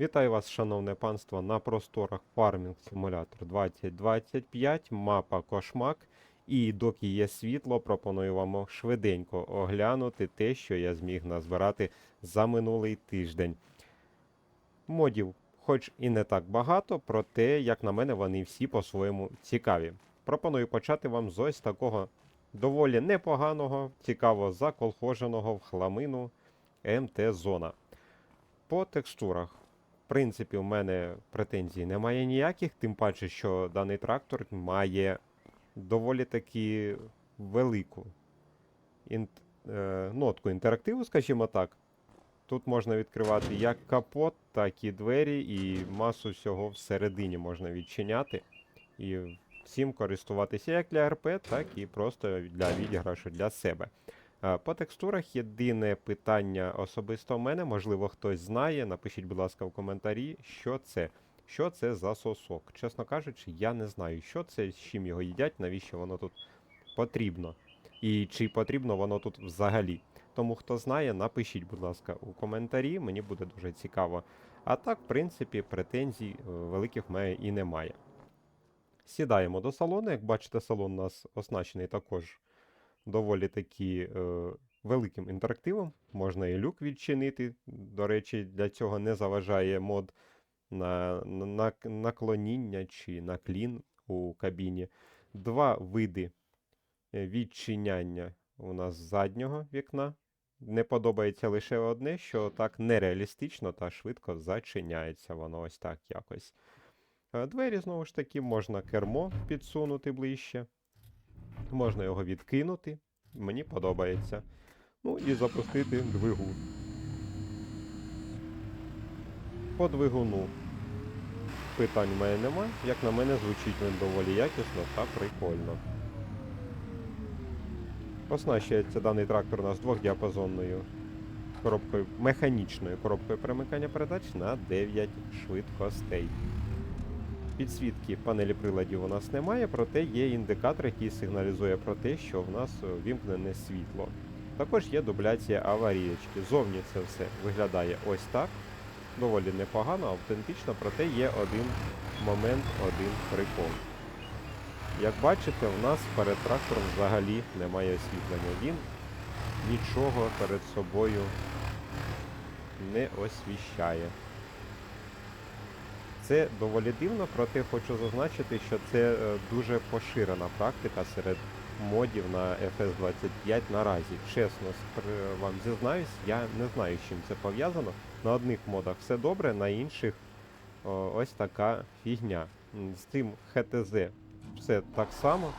Вітаю вас, шановне панство, на просторах Farming Simulator 2025, мапа Кошмак. І доки є світло, пропоную вам швиденько оглянути те, що я зміг назбирати за минулий тиждень. Модів, хоч і не так багато, проте, як на мене, вони всі по-своєму цікаві. Пропоную почати вам з ось такого доволі непоганого, цікаво заколхоженого в хламину МТ-зона. По текстурах. В принципі, у мене претензій немає ніяких, тим паче, що даний трактор має доволі таки велику інт, е, нотку інтерактиву, скажімо так. Тут можна відкривати як капот, так і двері, і масу всього всередині можна відчиняти. І всім користуватися як для РП, так і просто для відіграшу для себе. Е, По текстурах єдине питання особисто в мене, можливо, хтось знає. Напишіть, будь ласка, в коментарі, що це. Що це за сосок? Чесно кажучи, я не знаю, що це, з чим його їдять, навіщо воно тут потрібно. І чи потрібно воно тут взагалі. Тому хто знає, напишіть, будь ласка, у коментарі, мені буде дуже цікаво. А так, в принципі, претензій е, великих мене і немає. Сідаємо до салону. Як бачите, салон у нас оснащений також доволі таки е, великим інтерактивом. Можна і люк відчинити. До речі, для цього не заважає мод на, на, на наклоніння чи наклін у кабіні. Два види е, відчиняння у нас заднього вікна. Не подобається лише одне, що так нереалістично та швидко зачиняється воно ось так якось. Е, Двері, знову ж таки, можна кермо підсунути ближче. Можна його відкинути. Мені подобається. Ну і запустити двигун. По двигуну питань в мене немає. Як на мене, звучить він доволі якісно та прикольно. Оснащується даний трактор у нас двохдіапазонною коробкою, механічною коробкою перемикання передач на 9 швидкостей. Підсвітки панелі приладів у нас немає, проте є індикатор, який сигналізує про те, що в нас е, вімкнене світло. Також є дубляція аварієчки. Зовні це все виглядає ось так. Доволі непогано, автентично, проте є один момент, один прикол. Як бачите, у нас перед трактором взагалі немає освітлення. Він нічого перед собою не освіщає. Це доволі дивно, проте хочу зазначити, що це е, дуже поширена практика серед модів на FS25 наразі. Чесно вам зізнаюсь, я не знаю, з чим це пов'язано. На одних модах все добре, на інших ось така фігня. З цим HTZ все так само.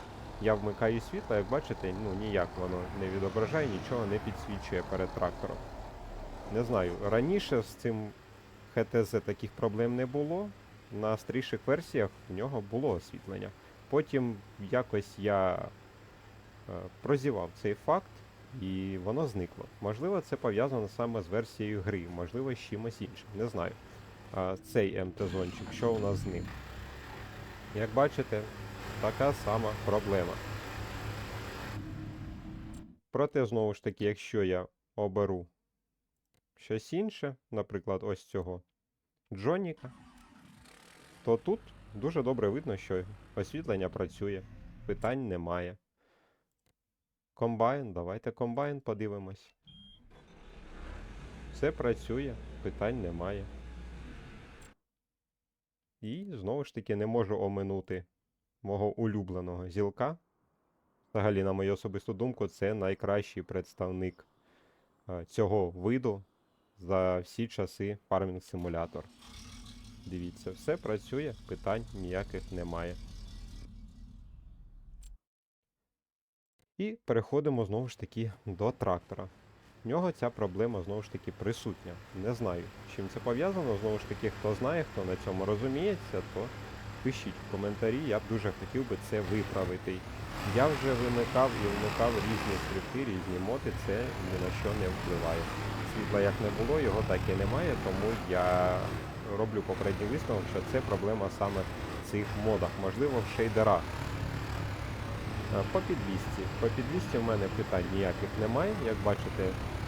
Я вмикаю світло, як бачите, ну ніяк воно не відображає, нічого не підсвічує перед трактором. Не знаю, раніше з цим HTZ таких проблем не було. На старіших версіях в нього було освітлення. Потім якось я е, прозівав цей факт, і воно зникло. Можливо, це пов'язано саме з версією гри, можливо, з чимось іншим. Не знаю. Цей МТ-зончик, що у нас з ним? Як бачите, така сама проблема. Проте, знову ж таки, якщо я оберу щось інше, наприклад, ось цього Джоніка, то тут дуже добре видно, що освітлення працює, питань немає. Комбайн, давайте комбайн подивимось. Все працює, питань немає. І знову ж таки не можу оминути мого улюбленого зілка. Взагалі, на мою особисту думку, це найкращий представник е, цього виду за всі часи Farming Simulator. Дивіться, все працює, питань ніяких немає. І переходимо знову ж таки до трактора. В нього ця проблема знову ж таки присутня. Не знаю, чим це пов'язано. Знову ж таки, хто знає, хто на цьому розуміється, то пишіть в коментарі, я б дуже хотів би це виправити. Я вже вимикав і вмикав різні скрипти, різні моди, це ні на що не впливає. Світла як не було, його так і немає, тому я роблю попередній висновок, що це проблема саме в цих модах, можливо, в шейдерах. Е, По підвісці. По підвісці в мене питань ніяких немає. Як бачите,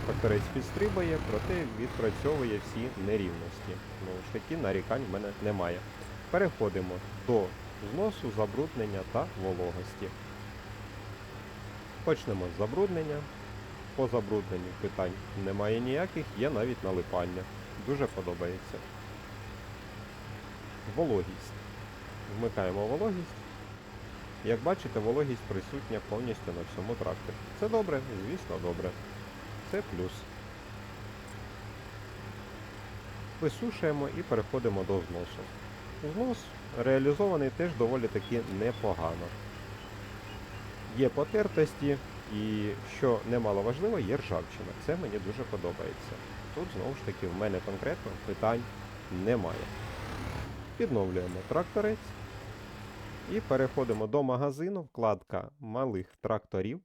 тракторець підстрибає, проте відпрацьовує всі нерівності. Ну ж таки, нарікань в мене немає. Переходимо до зносу, забруднення та вологості. Почнемо з забруднення. По забрудненню питань немає ніяких, є навіть налипання. Дуже подобається. Вологість. Вмикаємо вологість. Як бачите, вологість присутня повністю на всьому тракторі. Це добре, звісно, добре. Це плюс. Висушуємо і переходимо до зносу. Знос реалізований теж доволі таки непогано. Є потертості і, що немало важливо, є ржавчина. Це мені дуже подобається. Тут знову ж таки в мене конкретно питань немає. Підновлюємо тракторець і переходимо до магазину, вкладка малих тракторів,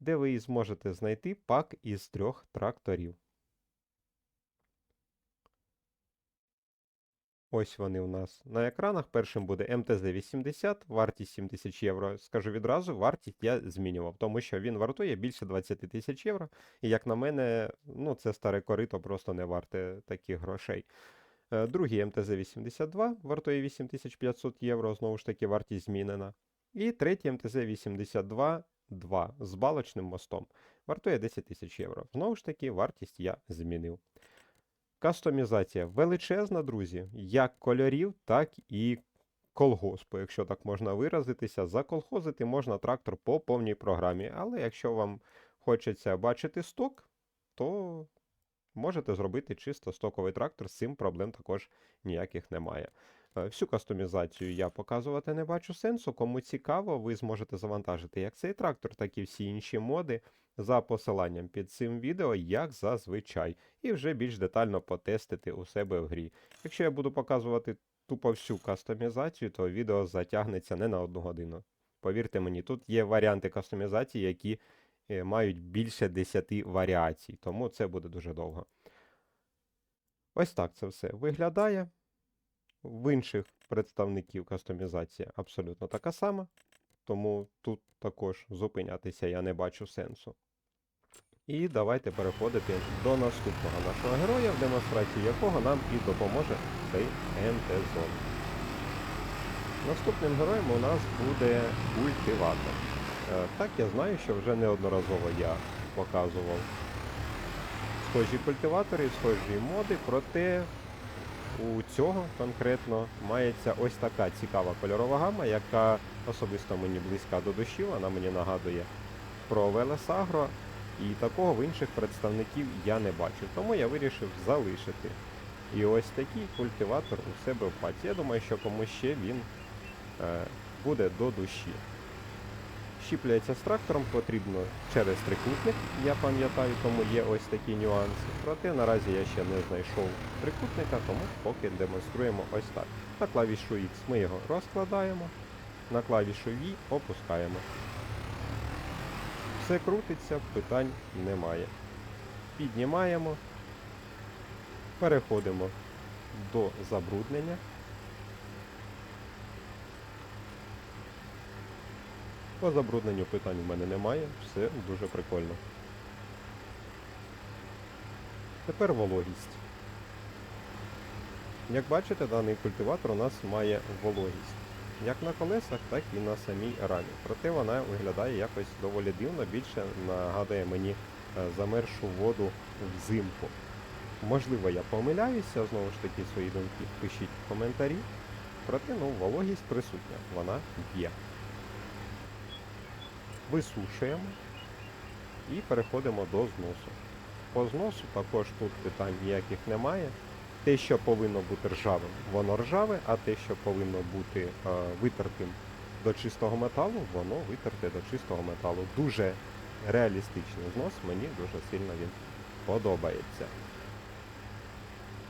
де ви зможете знайти пак із трьох тракторів. Ось вони у нас на екранах. Першим буде МТЗ-80, вартість 7 тисяч євро. Скажу відразу, вартість я змінював, тому що він вартує більше 20 тисяч євро. І як на мене, ну це старе корито просто не варте таких грошей. Е, Другий МТЗ-82 вартує 8500 євро, знову ж таки, вартість змінена. І третій МТЗ-82 2 з балочним мостом. Вартує 10 тисяч євро. Знову ж таки, вартість я змінив. Кастомізація величезна, друзі, як кольорів, так і колгоспу, якщо так можна виразитися. Заколхозити можна трактор по повній програмі, але якщо вам хочеться бачити сток, то можете зробити чисто стоковий трактор, з цим проблем також ніяких немає. Е, Всю кастомізацію я показувати не бачу сенсу. Кому цікаво, ви зможете завантажити як цей трактор, так і всі інші моди за посиланням під цим відео, як зазвичай, і вже більш детально потестити у себе в грі. Якщо я буду показувати тупо всю кастомізацію, то відео затягнеться не на одну годину. Повірте мені, тут є варіанти кастомізації, які мають більше 10 варіацій, тому це буде дуже довго. Ось так це все виглядає. В інших представників кастомізація абсолютно така сама, тому тут також зупинятися я не бачу сенсу. І давайте переходити до наступного нашого героя, в демонстрації якого нам і допоможе цей МТ-зон. Наступним героєм у нас буде культиватор. Е, Так, я знаю, що вже неодноразово я показував схожі культиватори, схожі моди, проте у цього конкретно мається ось така цікава кольорова гама, яка особисто мені близька до душі, вона мені нагадує про Велес Агро, і такого в інших представників я не бачу, тому я вирішив залишити. І ось такий культиватор у себе в паці. Я думаю, що комусь ще він е, буде до душі. Щіпляється з трактором потрібно через трикутник, я пам'ятаю, тому є ось такі нюанси. Проте наразі я ще не знайшов трикутника, тому поки демонструємо ось так. На клавішу X ми його розкладаємо, на клавішу V опускаємо. Все крутиться, питань немає. Піднімаємо, переходимо до забруднення. По забрудненню питань у мене немає, все дуже прикольно. Тепер вологість. Як бачите, даний культиватор у нас має вологість. Як на колесах, так і на самій рамі. Проте вона виглядає якось доволі дивно, більше нагадує мені е, замершу воду взимку. Можливо, я помиляюся, знову ж таки свої думки пишіть в коментарі. Проте ну, вологість присутня, вона є висушуємо і переходимо до зносу. По зносу також тут питань ніяких немає. Те, що повинно бути ржавим, воно ржаве, а те, що повинно бути е, витертим до чистого металу, воно витерте до чистого металу. Дуже реалістичний знос, мені дуже сильно він подобається.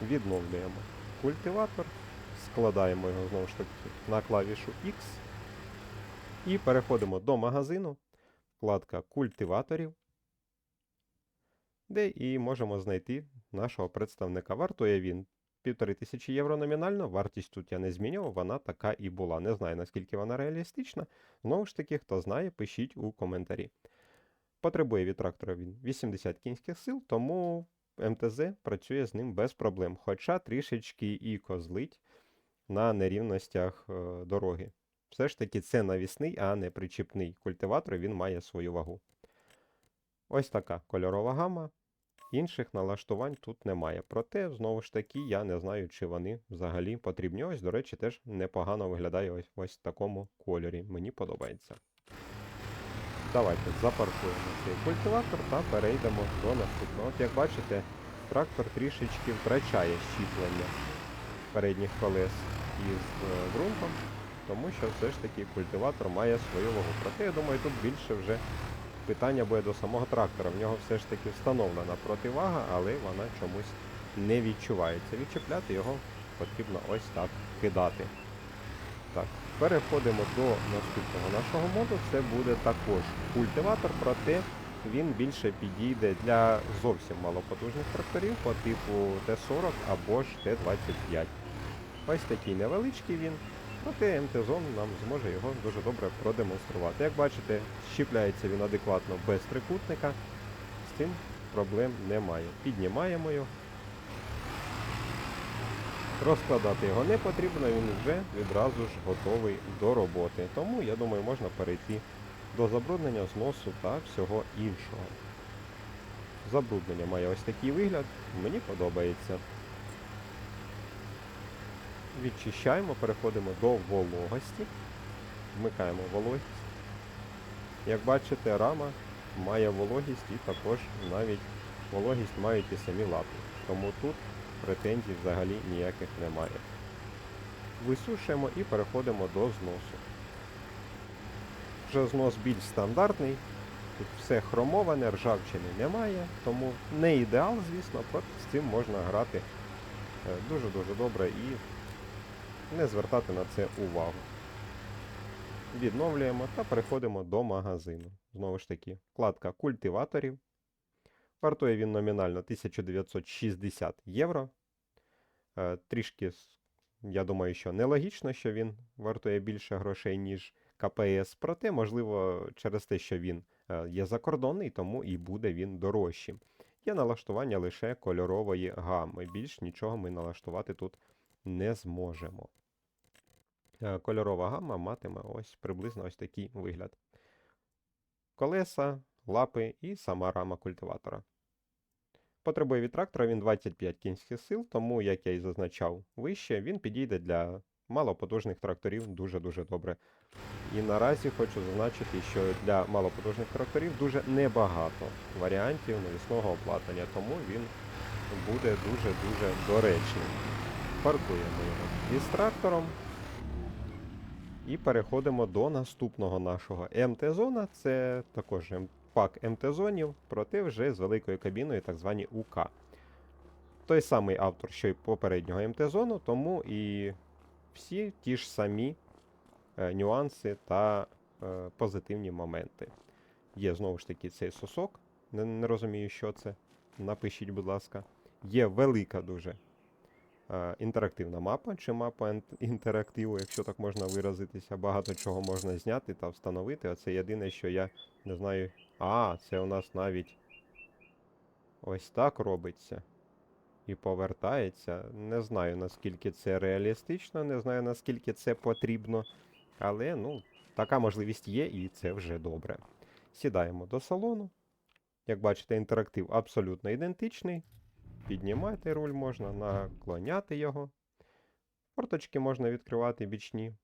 Відновлюємо культиватор, складаємо його знову ж таки на клавішу X і переходимо до магазину, вкладка культиваторів, де і можемо знайти нашого представника. Вартує він 1500 євро номінально, вартість тут я не змінював, вона така і була. Не знаю, наскільки вона реалістична. Знову ж таки, хто знає, пишіть у коментарі. Потребує від трактора він 80 кінських сил, тому МТЗ працює з ним без проблем, хоча трішечки і козлить на нерівностях е, дороги. Все ж таки це навісний, а не причіпний культиватор, він має свою вагу. Ось така кольорова гама. Інших налаштувань тут немає. Проте, знову ж таки, я не знаю, чи вони взагалі потрібні. Ось, до речі, теж непогано виглядає ось, ось в такому кольорі. Мені подобається. Давайте запаркуємо цей культиватор та перейдемо до наступного. От як бачите, трактор трішечки втрачає щіплення передніх колес із е, ґрунтом, тому що все ж таки культиватор має свою вагу. Проте, я думаю, тут більше вже питання буде до самого трактора. В нього все ж таки встановлена противага, але вона чомусь не відчувається. Відчіпляти його потрібно ось так кидати. Так, переходимо до наступного нашого моду. Це буде також культиватор, проте він більше підійде для зовсім малопотужних тракторів по типу Т-40 або ж Т-25. Ось такий невеличкий він, проте МТ-зон нам зможе його дуже добре продемонструвати. Як бачите, щіпляється він адекватно без трикутника, з цим проблем немає. Піднімаємо його. Розкладати його не потрібно, він вже відразу ж готовий до роботи. Тому, я думаю, можна перейти до забруднення, зносу та всього іншого. Забруднення має ось такий вигляд, мені подобається. Відчищаємо, переходимо до вологості. Вмикаємо вологість. Як бачите, рама має вологість і також навіть вологість мають і самі лапи. Тому тут претензій взагалі ніяких немає. Висушуємо і переходимо до зносу. Вже знос більш стандартний, тут все хромоване, ржавчини немає, тому не ідеал, звісно, проте з цим можна грати е, дуже-дуже добре і не звертати на це увагу. Відновлюємо та переходимо до магазину. Знову ж таки, вкладка культиваторів. Вартує він номінально 1960 євро. Е, Трішки, я думаю, що нелогічно, що він вартує більше грошей, ніж КПС. Проте, можливо, через те, що він е, є закордонний, тому і буде він дорожчим. Є налаштування лише кольорової гами. Більш нічого ми налаштувати тут не зможемо. Е, Кольорова гама матиме ось приблизно ось такий вигляд. Колеса, лапи і сама рама культиватора. Потребує від трактора він 25 кінських сил, тому, як я і зазначав вище, він підійде для малопотужних тракторів дуже-дуже добре. І наразі хочу зазначити, що для малопотужних тракторів дуже небагато варіантів навісного обладнання, тому він буде дуже-дуже доречним. Паркуємо його із трактором. І переходимо до наступного нашого МТ-зона. Це також пак МТ-зонів, проте вже з великою кабіною, так звані УК. Той самий автор, що й попереднього МТ-зону, тому і всі ті ж самі е, нюанси та е, позитивні моменти. Є знову ж таки цей сосок. Не, не розумію, що це. Напишіть, будь ласка. Є велика дуже інтерактивна мапа, чи мапа інтерактиву, якщо так можна виразитися. Багато чого можна зняти та встановити. Оце єдине, що я не знаю. А, це у нас навіть ось так робиться. І повертається. Не знаю, наскільки це реалістично, не знаю, наскільки це потрібно. Але, ну, така можливість є, і це вже добре. Сідаємо до салону. Як бачите, інтерактив абсолютно ідентичний. Піднімати руль можна, наклоняти його. Форточки можна відкривати бічні.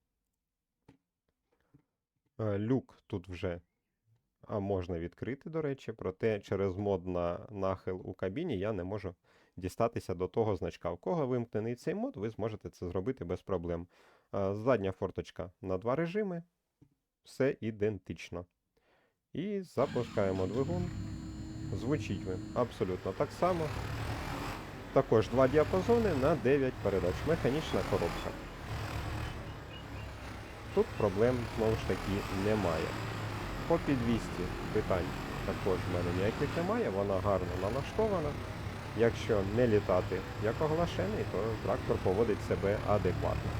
Е, Люк тут вже а можна відкрити, до речі, проте через мод на нахил у кабіні я не можу дістатися до того значка. У кого вимкнений цей мод, ви зможете це зробити без проблем. Е, Задня форточка на два режими. Все ідентично. І запускаємо двигун. Звучить він абсолютно так само. Також два діапазони на 9 передач. Механічна коробка. Тут проблем знову ж таки немає. По підвісті питань також в мене ніяких немає, вона гарно налаштована. Якщо не літати як оглашений, то трактор поводить себе адекватно.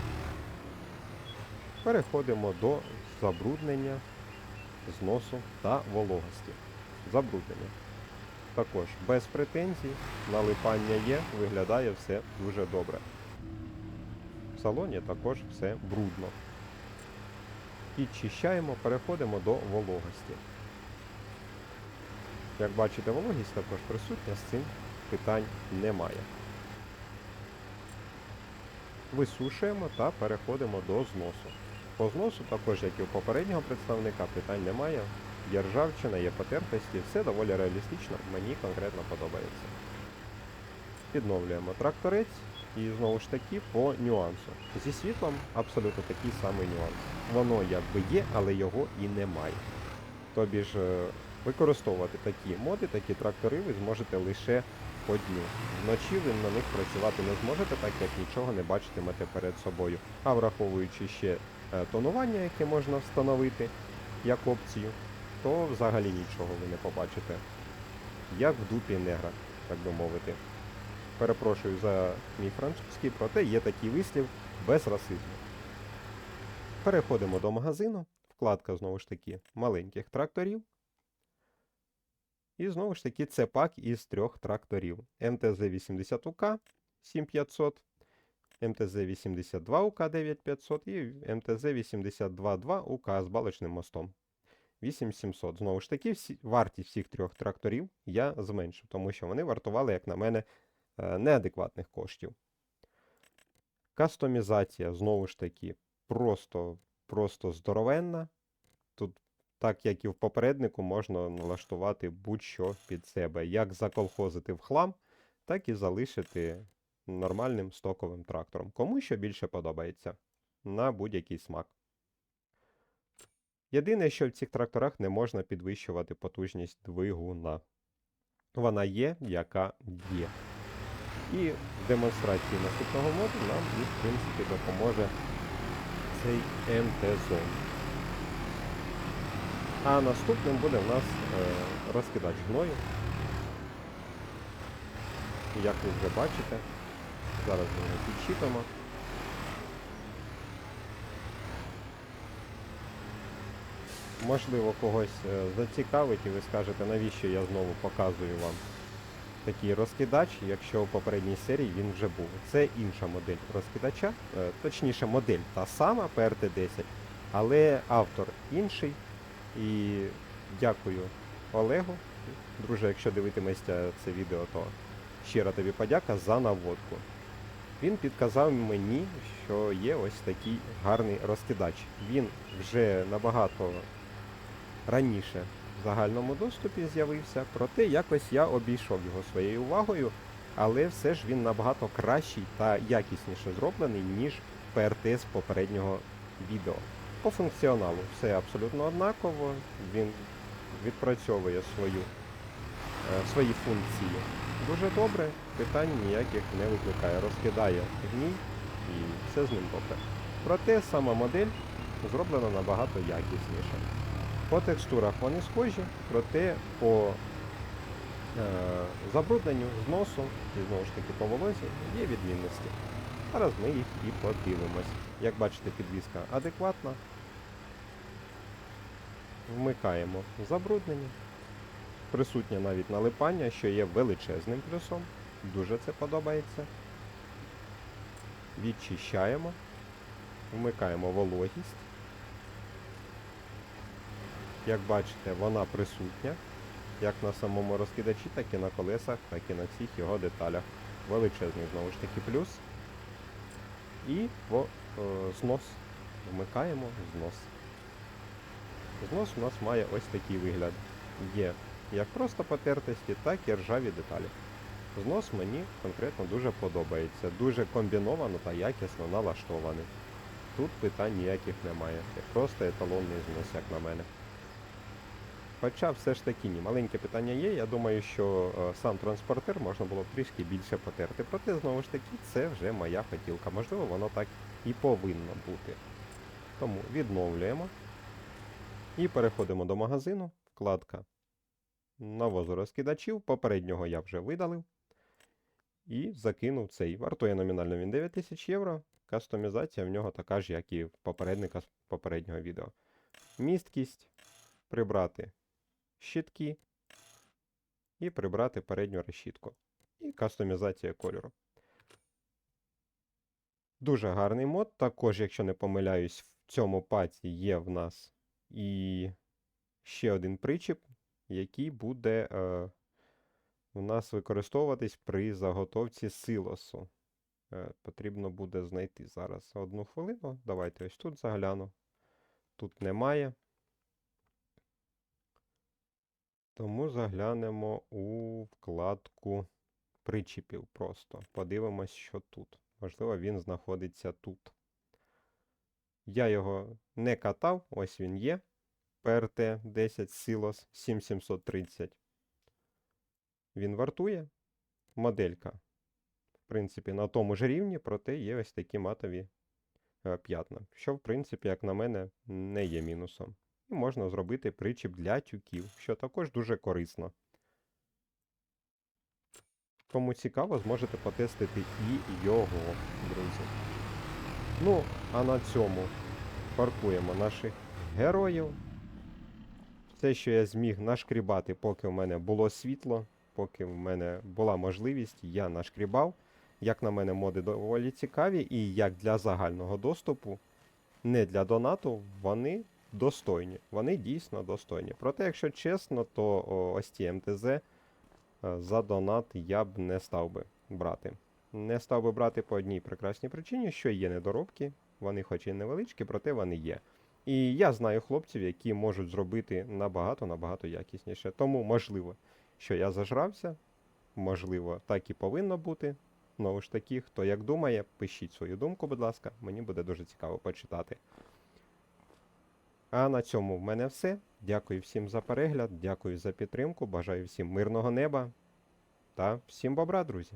Переходимо до забруднення, зносу та вологості. Забруднення. Також без претензій, налипання є, виглядає все дуже добре. В салоні також все брудно. Підчищаємо, переходимо до вологості. Як бачите, вологість також присутня, з цим питань немає. Висушуємо та переходимо до зносу. По зносу, також як і у попереднього представника, питань немає. Є ржавчина, є потертості, все доволі реалістично, мені конкретно подобається. Підновлюємо тракторець і знову ж таки по нюансу. Зі світлом абсолютно такий самий нюанс. Воно якби є, але його і немає. Тобі ж е, використовувати такі моди, такі трактори ви зможете лише по дню. Вночі ви на них працювати не зможете, так як нічого не бачитимете перед собою. А враховуючи ще е, тонування, яке можна встановити як опцію, то взагалі нічого ви не побачите. Як в дупі негра, так би мовити. Перепрошую за мій французький, проте є такий вислів без расизму. Переходимо до магазину. Вкладка знову ж таки маленьких тракторів. І знову ж таки це пак із трьох тракторів. МТЗ-80 УК 7500, МТЗ-82 УК 9500 і МТЗ-82-2 УК з балочним мостом. 8700. Знову ж таки, всі, вартість всіх трьох тракторів я зменшив, тому що вони вартували, як на мене, е, неадекватних коштів. Кастомізація, знову ж таки, просто, просто здоровенна. Тут, так як і в попереднику, можна налаштувати будь-що під себе. Як заколхозити в хлам, так і залишити нормальним стоковим трактором. Кому що більше подобається на будь-який смак. Єдине, що в цих тракторах не можна підвищувати потужність двигуна. Вона є, яка є. І в демонстрації наступного моду нам і, в принципі, допоможе цей МТ-зон. А наступним буде в нас е, розкидач гною. Як ви вже бачите, зараз ми його підчіпимо. Можливо, когось е, зацікавить і ви скажете, навіщо я знову показую вам такий розкидач, якщо у попередній серії він вже був. Це інша модель розкидача, е, точніше модель та сама PRT-10, але автор інший. І дякую Олегу. Друже, якщо дивитимешся це відео, то щира тобі подяка за наводку. Він підказав мені, що є ось такий гарний розкидач. Він вже набагато раніше в загальному доступі з'явився, проте якось я обійшов його своєю увагою, але все ж він набагато кращий та якісніше зроблений, ніж ПРТ з попереднього відео. По функціоналу все абсолютно однаково, він відпрацьовує свою, е, свої функції дуже добре, питань ніяких не викликає. Розкидає гній і все з ним добре. Проте сама модель зроблена набагато якісніше. По текстурах вони схожі, проте по е, забрудненню, зносу і знову ж таки по волозі є відмінності. Зараз ми їх і подивимось. Як бачите, підвізка адекватна. Вмикаємо забруднення. Присутнє навіть налипання, що є величезним плюсом. Дуже це подобається. Відчищаємо. Вмикаємо вологість. Як бачите, вона присутня як на самому розкидачі, так і на колесах, так і на всіх його деталях. Величезний знову ж таки плюс. І по, е, знос. Вмикаємо знос. Знос у нас має ось такий вигляд. Є як просто потертості, так і ржаві деталі. Знос мені конкретно дуже подобається. Дуже комбіновано та якісно налаштований. Тут питань ніяких немає. Це просто еталонний знос, як на мене. Хоча все ж таки ні, маленьке питання є. Я думаю, що е, сам транспортер можна було б трішки більше потерти. Проте, знову ж таки, це вже моя хотілка. Можливо, воно так і повинно бути. Тому відновлюємо. І переходимо до магазину. Вкладка навозу розкидачів. Попереднього я вже видалив. І закинув цей. Вартує номінально він 9000 євро. Кастомізація в нього така ж, як і в попередника з попереднього відео. Місткість прибрати щитки, і прибрати передню решітку. І кастомізація кольору. Дуже гарний мод. Також, якщо не помиляюсь, в цьому паці є в нас і ще один причіп, який буде е, у нас використовуватись при заготовці силосу. Е, потрібно буде знайти зараз одну хвилину. Давайте ось тут загляну. Тут немає. Тому заглянемо у вкладку причіпів просто. Подивимось, що тут. Можливо, він знаходиться тут. Я його не катав, ось він є. PRT 10 Silos 7730. Він вартує. Моделька, в принципі, на тому ж рівні, проте є ось такі матові е, п'ятна. Що, в принципі, як на мене, не є мінусом. І можна зробити причіп для тюків, що також дуже корисно. Кому цікаво, зможете потестити і його, друзі. Ну, а на цьому паркуємо наших героїв. Все, що я зміг нашкрібати, поки в мене було світло, поки в мене була можливість, я нашкрібав. Як на мене, моди доволі цікаві, і як для загального доступу, не для донату, вони достойні. Вони дійсно достойні. Проте, якщо чесно, то о, ось ті МТЗ е, за донат я б не став би брати. Не став би брати по одній прекрасній причині, що є недоробки, вони хоч і невеличкі, проте вони є. І я знаю хлопців, які можуть зробити набагато-набагато якісніше. Тому можливо, що я зажрався, можливо, так і повинно бути. Знову ж таки, хто як думає, пишіть свою думку, будь ласка, мені буде дуже цікаво почитати. А на цьому в мене все. Дякую всім за перегляд, дякую за підтримку. Бажаю всім мирного неба та всім бобра, друзі!